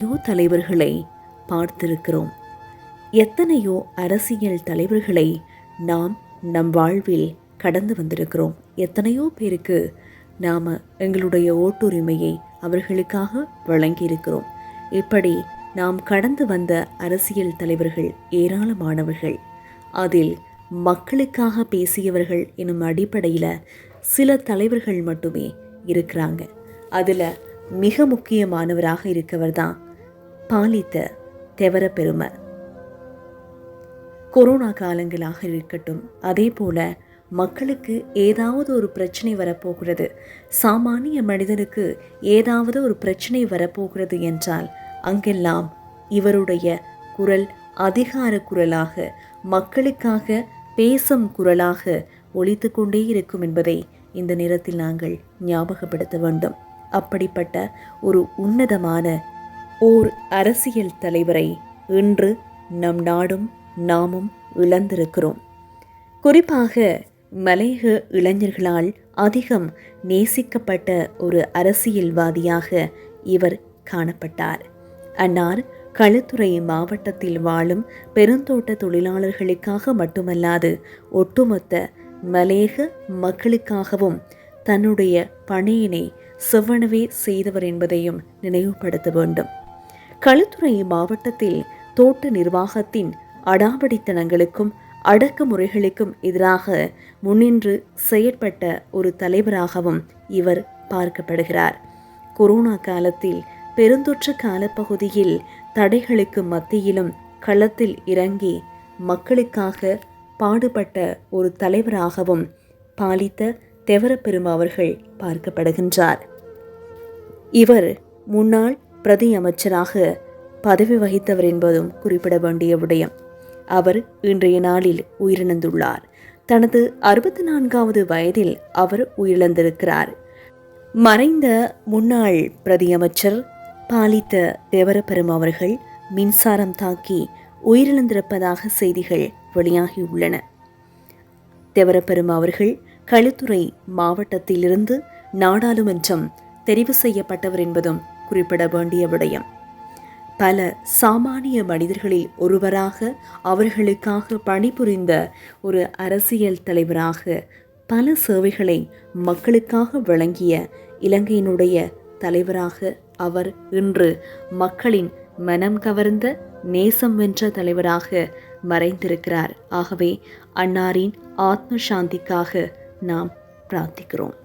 எத்தனையோ தலைவர்களை பார்த்திருக்கிறோம். எத்தனையோ அரசியல் தலைவர்களை நாம் நம் வாழ்வில் கடந்து வந்திருக்கிறோம். எத்தனையோ பேருக்கு நாம் எங்களுடைய ஓட்டுரிமையை அவர்களுக்காக வழங்கியிருக்கிறோம். இப்படி நாம் கடந்து வந்த அரசியல் தலைவர்கள் ஏராளமானவர்கள். அதில் மக்களுக்காக பேசியவர்கள் எனும் அடிப்படையில் சில தலைவர்கள் மட்டுமே இருக்கிறாங்க. அதில் மிக முக்கியமானவராக இருக்கவர் தான் பாலித்த தெவர பெருமை. கொரோனா காலங்களாக இருக்கட்டும் அதே போல மக்களுக்கு ஏதாவது ஒரு பிரச்சனை வரப்போகிறது சாமானிய மனிதனுக்கு ஏதாவது ஒரு பிரச்சனை வரப்போகிறது என்றால் அங்கெல்லாம் இவருடைய குரல் அதிகார குரலாக மக்களுக்காக பேசும் குரலாக ஒழித்து கொண்டே இருக்கும் என்பதை இந்த நேரத்தில் நாங்கள் ஞாபகப்படுத்த வேண்டும். அப்படிப்பட்ட ஒரு உன்னதமான ஓர் அரசியல் தலைவரை இன்று நம் நாடும் நாமும் இழந்திருக்கிறோம். குறிப்பாக மலையக இளைஞர்களால் அதிகம் நேசிக்கப்பட்ட ஒரு அரசியல்வாதியாக இவர் காணப்பட்டார். அன்னார் களுத்துறை மாவட்டத்தில் வாழும் பெருந்தோட்ட தொழிலாளர்களுக்காக மட்டுமல்லாது ஒட்டுமொத்த மலையக மக்களுக்காகவும் தன்னுடைய பணியினை செவ்வனவே செய்தவர் என்பதையும் நினைவுபடுத்த வேண்டும். களுத்துறை மாவட்டத்தில் தோட்ட நிர்வாகத்தின் அடாவடித்தனங்களுக்கும் அடக்குமுறைகளுக்கும் எதிராக முன்னின்று செயற்பட்ட ஒரு தலைவராகவும் இவர் பார்க்கப்படுகிறார். கொரோனா காலத்தில் பெருந்தொற்று காலப்பகுதியில் தடைகளுக்கு மத்தியிலும் களத்தில் இறங்கி மக்களுக்காக பாடுபட்ட ஒரு தலைவராகவும் பாலித்த தெவரப்பெரும் அவர்கள் பார்க்கப்படுகின்றார். இவர் முன்னாள் பிரதி அமைச்சராக பதவி வகித்தவர் என்பதும் குறிப்பிட வேண்டிய விடயம். அவர் இன்றைய நாளில் உயிரிழந்துள்ளார். தனது அறுபத்தி நான்காவது வயதில் அவர் உயிரிழந்திருக்கிறார். மறைந்த முன்னாள் பிரதியமைச்சர் பாலித்த தேவரப்பெரும் அவர்கள் மின்சாரம் தாக்கி உயிரிழந்திருப்பதாக செய்திகள் வெளியாகியுள்ளன. தேவரப்பெரும் அவர்கள் களுத்துறை மாவட்டத்திலிருந்து நாடாளுமன்றம் தெரிவு செய்யப்பட்டவர் என்பதும் குறிப்பிட வேண்டிய விடயம். பல சாமானிய மனிதர்களில் ஒருவராக அவர்களுக்காக பணிபுரிந்த ஒரு அரசியல் தலைவராக பல சேவைகளை மக்களுக்காக வழங்கிய இலங்கையினுடைய தலைவராக அவர் இன்று மக்களின் மனம் கவர்ந்த நேசம் வென்ற தலைவராக மறைந்திருக்கிறார். ஆகவே அன்னாரின் ஆத்ம சாந்திக்காக நாம் பிரார்த்திக்கிறோம்.